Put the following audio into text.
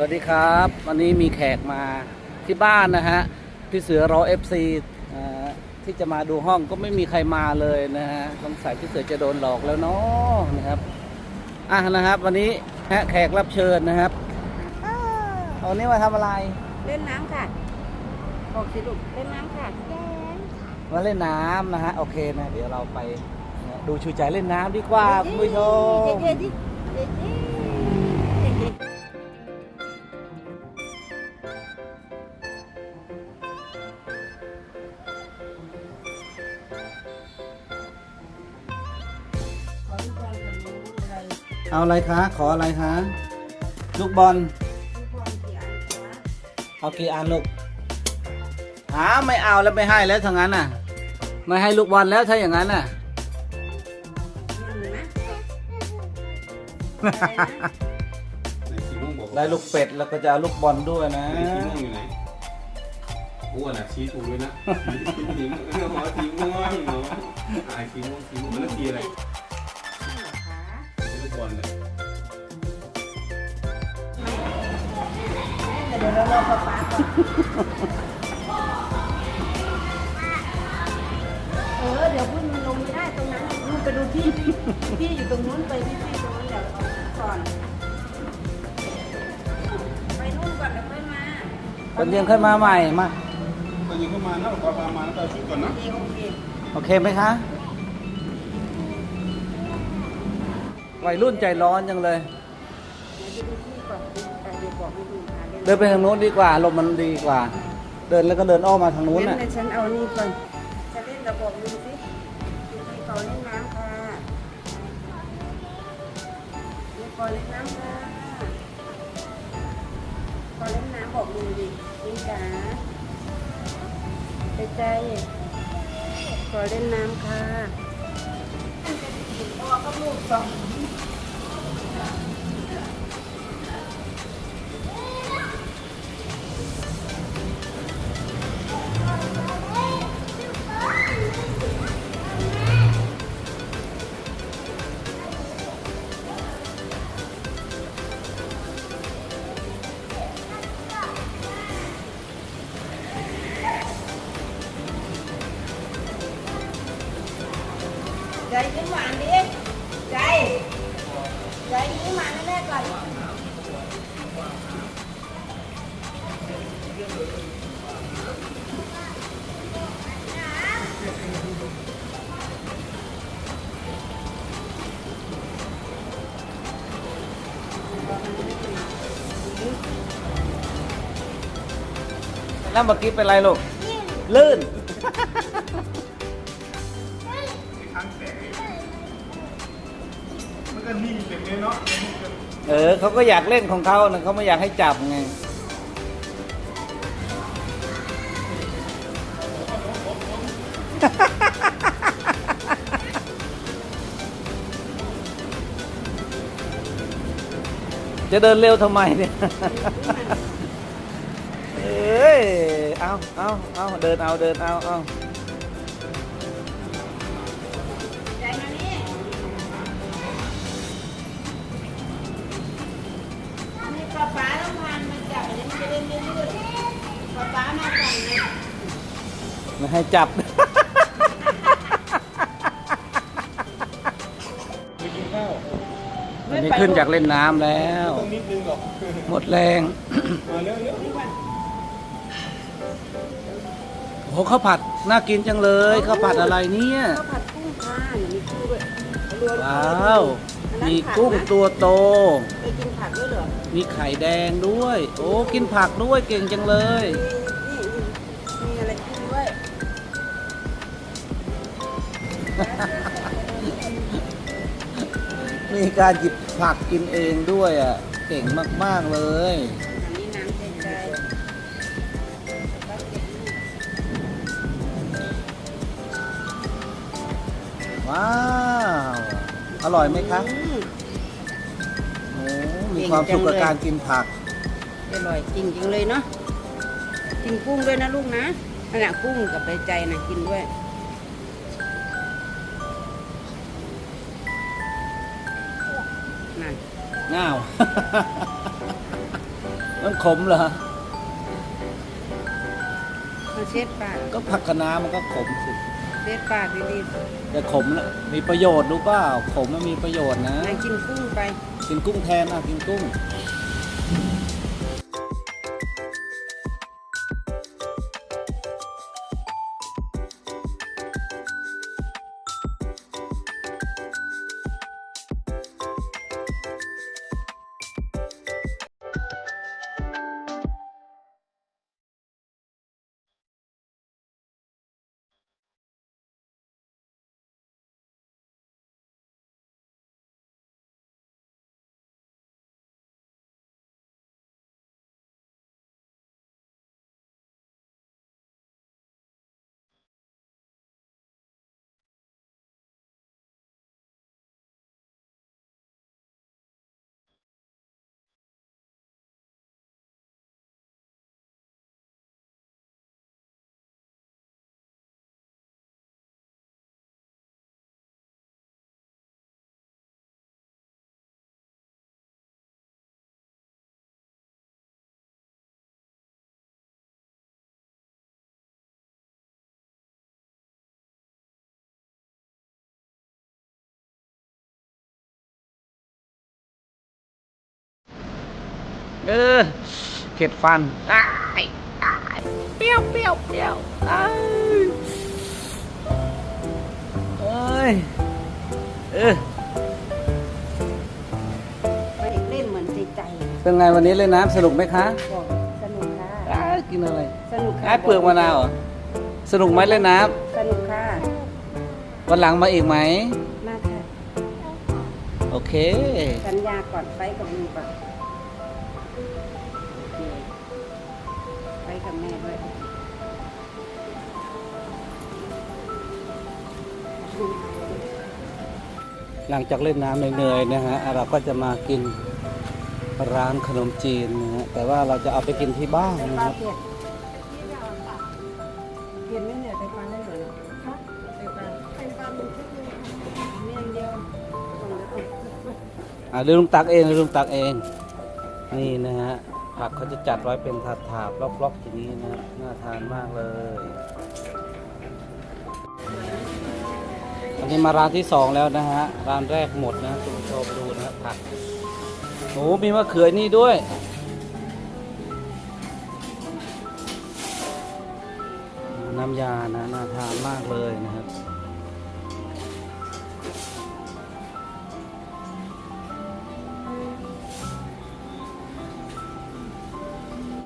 สวัสดีครับ วันนี้มีแขกมาที่บ้านนะฮะพี่เสือรอเอฟซีที่จะมาดูห้องก็ไม่มีใครมาเลยนะฮะสงสัยพี่เสือจะโดนหลอกแล้วเนาะนะครับอะนะครับ วันนี้ฮะแขกรับเชิญนะครับเอานี้มาทำอะไร เล่นน้ำค่ะบอกสิลูกเล่นน้ำค่ะมาเล่นน้ำนะฮะโอเคนะ เดี๋ยวเราไปนะดูชูใจเล่นน้ำดีกว่าคุณผู้ชม เอาอะไรคะ ขออะไรคะลูกบอลลูกบอลกี่อันคะเอากี่อันลูกหาไม่เอาแล้วไม่ให้แล้วทั้งนั้นน่ะ ไม่ให้ลูกบอลแล้วถ้าอย่างนั้นน่ะหนึ่งนะอะไรนะไหนสีม่วงบอกได้ลูกเป็ดแล้วก็จะเอาลูกบอลด้วยนะ ไหนสีม่วงอยู่ไหนอ้วนอะชี้ถูกเลยนะสีม่วงเออหมอสีม่วงเนาะอ่าสีม่วงสีม่วงมันแล้วสีอะไรนี่เหรอคะ สีลูกบอลเลยแต่เดี๋ยวเรารอป๊าป๊าก่อนเออเดี๋ยวพุ่นมันลงไม่ได้ตรงนั้นนู่นไปดูพี่พี่พี่อยู่ตรงนู้นไปพี่พี่ตรงนู้นเดี๋ยวเอาก่อน ไปนู่นก่อนเดี๋ยวค่อยมาตอนเย็นค่อยมาใหม่มา ตอนนี้เข้ามานะเราพามาแล้วก็เอาชุดก่อนนะ โอเคโอเค โอเคไหมคะ วัยรุ่นใจร้อนจังเลยเดี๋ยวไปดูพี่ก่อนแต่เดี๋ยวบอกให้ดูค่ะเดินไปทางโน้นดีกว่าลมมันดีกว่า เดินแล้วก็เดินอ้อมมาทางนู้นเล่น่ะนนะฉันเอานี่ก่อนจะเล่นระบบดูสิดูพี่เขาเล่นน้ำค่ะนี่ก่อนเล่นน้ำค่ะก่อนเล่นน้ำบอกดูดินี่จ๋าใจใจขอเล่นน้ำค่ะ ยิ้มหวานดิใจ ใจยิ้มหวานแม่ๆก่อนแล้วเมื่อกี้เป็นไรลูก ลื่น มันก็นิ่เต็มเลยเนาะเออเขาก็อยากเล่นของเขานะเขาไม่อยากให้จับไงจะเดินเร็วทำไมเนี่ย เอ้ย เอาเอาเอาเดินเอา เดินเอาเอา ไม่ให้จับ ไปกินข้าววันนี้ขึ้นจากเล่นน้ำแล้ว ต้องนิดนึงหรอกหมดแรง มาเร็วเร็วนี่ก่อนโอ้ข้าวผัดน่ากินจังเลยข้าวผัดอะไรเนี่ยข้าวผัดกุ้งค่ะมีกุ้งด้วยรวมว้าว มีกุ้งตัวตัวโตไปกินผักด้วยเหรอมีไข่แดงด้วย โอ้กินผักด้วยเก่งจังเลย มีการหยิบผักกินเองด้วยอะ เก่งมาก ๆ เลยอันนี้น้ำใจใจว้าว อร่อยไหมคะอืมโอ้มีความสุขกับการกินผัก อร่อยจริงจริงๆเลยเนาะ กินกุ้งด้วยนะลูกนะนั่นแหละกุ้งกับใบใจนะกินด้วย นั่นง่าว มันขมเหรอ มาเช็ดปากก็ผักคะน้ามันก็ขมสิเช็ดปากดีแต่ขมนะมีประโยชน์รู้เปล่า ขมมันมีประโยชน์นะๆนายกินกุ้งไป กินกุ้งแทนอะกินกุ้ง เออเผ็ดฟันอ้ายอ้ายเปรี้ยวเปรี้ยวเปรี้ยวอ้ายเอ้ยเออไปเล่นเหมือนใจใจเป็นไงวันนี้เล่นน้ำสนุกไหมคะบอกสนุกค่ะ อ้ายกินอะไรสนุกค่ะอ้ายเปลือกมะนาวเหรอสนุกไหมเล่นน้สนุกค่ะำวันหลังมาอีกไหม มาค่ะ โอเค สัญญาก่อนไปกับลุงก่อน กับแม่ด้วยหลังจากเล่นน้ำเหนื่อยๆนะฮะเราก็จะมากินร้านขนมจีนนะฮะแต่ว่าเราจะเอาไปกินที่บ้านนะครับเผ็ดเผ็ดไม่เหนื่อยแต่ปลาได้เหรอครับแต่ปลาเป็นปลาหมึกที่นี่เดียวอ่าเดี๋ยวลุงตักเองเดี๋ยวลุงตักเอง นี่นะฮะ ผักเขาจะจัดไว้เป็นถาดถาบล็อกๆอย่างนี้นะน่าทานมากเลย อันนี้มาร้านที่สองแล้วนะฮะ ร้านแรกหมดนะคุณผู้ชมดูนะผักโอ้มีมะเขือนี่ด้วยน้ำยานะน่าทานมากเลยนะฮะ